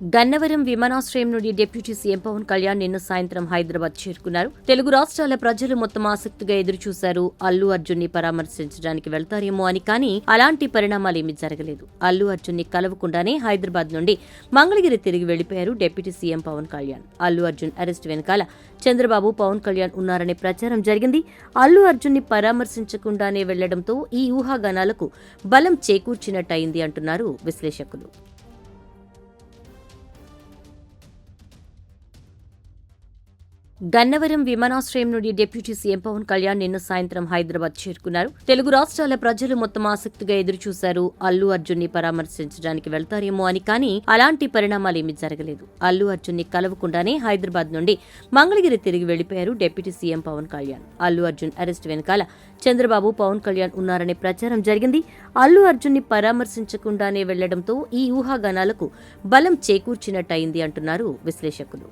గన్నవరం విమానాశ్రయం నుండి deputy CM Pawan Kalyan నిన్న సాయంత్రం హైదరాబాద్ చేరుకున్నారు. తెలుగు రాష్ట్రాల ప్రజలు మొత్తం ఆసక్తిగా ఎదురుచూశారు. అల్లు అర్జున్ని పరామర్శించడానికి వెళ్తారేమో అని కానీ అలాంటి పరిణామాలేమీ జరగలేదు. అల్లు అర్జున్ని కలవకుండానే హైదరాబాద్ నుండి మంగళగిరి తిరిగి వెళ్ళిపోయారు deputy CM Pawan Kalyan. Allu Arjun arrest వెనకాల చంద్రబాబు పవన్ కళ్యాణ్ ఉన్నారనే ప్రచారం జరిగింది. అల్లు అర్జున్ని పరామర్శించకుండానే వెళ్ళడంతో ఈ ఊహాగానాలకు బలం చేకూర్చినట్టయింది అంటున్నారు విశ్లేషకులు. గన్నవరం విమానాశ్రయం నుండి డిప్యూటీ సీఎం పవన్ కళ్యాణ్ నిన్న సాయంత్రం హైదరాబాద్ చేరుకున్నారు. తెలుగు రాష్ట్రాల ప్రజలు మొత్తం ఆసక్తిగా ఎదురుచూశారు. అల్లు అర్జున్ని పరామర్శించడానికి వెళ్తారేమో అని కానీ అలాంటి పరిణామాలేమీ జరగలేదు. అల్లు అర్జున్ని కలవకుండానే హైదరాబాద్ నుండి మంగళగిరి తిరిగి వెళ్ళిపోయారు deputy CM Pawan Kalyan. Allu Arjun arrest వెనకాల చంద్రబాబు పవన్ కళ్యాణ్ ఉన్నారనే ప్రచారం జరిగింది. అల్లు అర్జున్ని పరామర్శించకుండానే వెళ్ళడంతో ఈ ఊహాగానాలకు బలం చేకూర్చినట్టయింది అంటున్నారు విశ్లేషకులు.